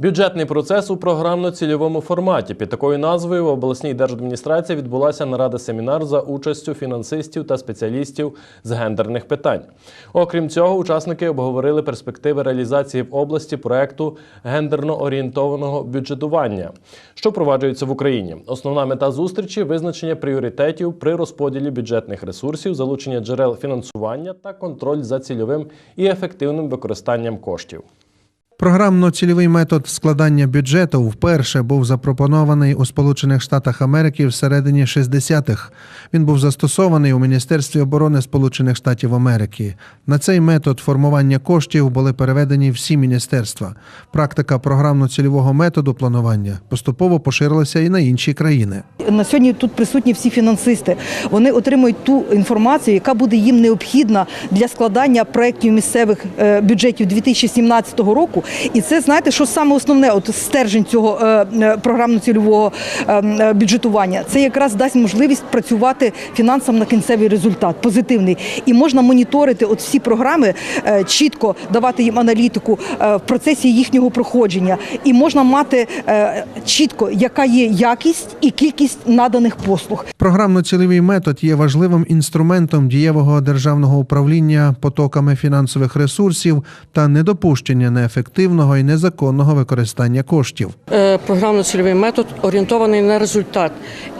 Бюджетний процес у програмно-цільовому форматі. Під такою назвою в обласній держадміністрації відбулася нарада семінар за участю фінансистів та спеціалістів з гендерних питань. Окрім цього, учасники обговорили перспективи реалізації в області проекту гендерно орієнтованого бюджетування, що впроваджується в Україні. Основна мета зустрічі визначення пріоритетів при розподілі бюджетних ресурсів, залучення джерел фінансування та контроль за цільовим і ефективним використанням коштів. Програмно-цільовий метод складання бюджету вперше був запропонований у Сполучених Штатах Америки в середині 60-х. Він був застосований у Міністерстві оборони Сполучених Штатів Америки. На цей метод формування коштів були переведені всі міністерства. Практика програмно-цільового методу планування поступово поширилася і на інші країни. На сьогодні тут присутні всі фінансисти. Вони отримують ту інформацію, яка буде їм необхідна для складання проєктів місцевих е, бюджетів 2017 року. І це знаєте, що саме основне, от стержень цього е, е, програмно-цільового е, бюджетування. Це якраз дасть можливість працювати фінансам на кінцевий результат, позитивний. І можна моніторити от всі програми, чітко давати їм аналітику в процесі їхнього проходження. І можна мати чітко, яка є якість і кількість наданих послуг. Програмно-цільовий метод є важливим інструментом дієвого державного управління потоками фінансових ресурсів та недопущення неефективного і незаконного використання коштів. Е, Програмно-цільовий метод орієнтований на результат.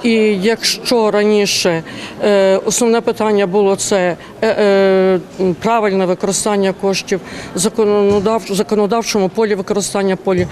І якщо раніше е, основне питання було це е, правильне використання коштів, законодав, законодавчому полі використання полі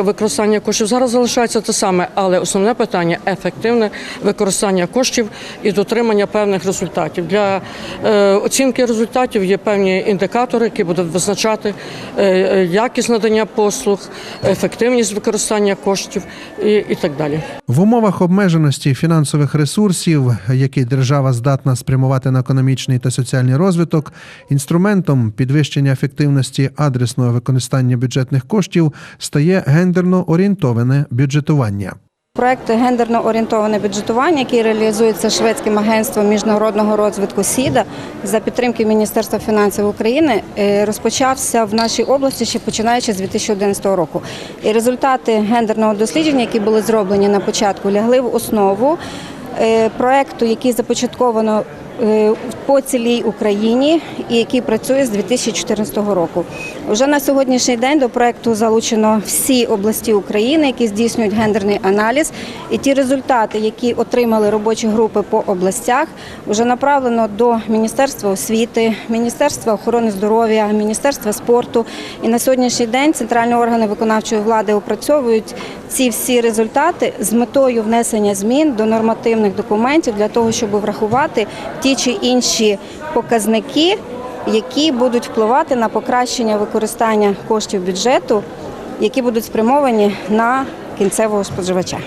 використання коштів, зараз залишається те саме, але основне питання ефективне використання коштів і дотримання певних результатів. Для е, оцінки результатів є певні індикатори, які будуть визначати е, е, якість надання послуг, ефективність використання коштів і, і так далі. В умовах обмеженості фінансових ресурсів, які держава здатна спрямувати на економічний та соціальний розвиток, інструментом підвищення ефективності адресного використання бюджетних коштів стає гендерно орієнтоване бюджетування. Проект гендерно орієнтоване бюджетування, який реалізується шведським агентством міжнародного розвитку СІДА за підтримки Міністерства фінансів України, е, розпочався в нашій області ще починаючи з 2011 року. І результати гендерного дослідження, які були зроблені на початку, лягли в основу е, проекту, який започатковано по цілій Україні і який працює з 2014 року. Вже на сьогоднішній день до проекту залучено всі області України, які здійснюють гендерний аналіз. І ті результати, які отримали робочі групи по областях, вже направлено до Міністерства освіти, Міністерства охорони здоров'я, Міністерства спорту. І на сьогоднішній день центральні органи виконавчої влади опрацьовують ці всі результати з метою внесення змін до нормативних документів для того, щоб врахувати ті чи інші показники, які будуть впливати на покращення використання коштів бюджету, які будуть спрямовані на кінцевого споживача.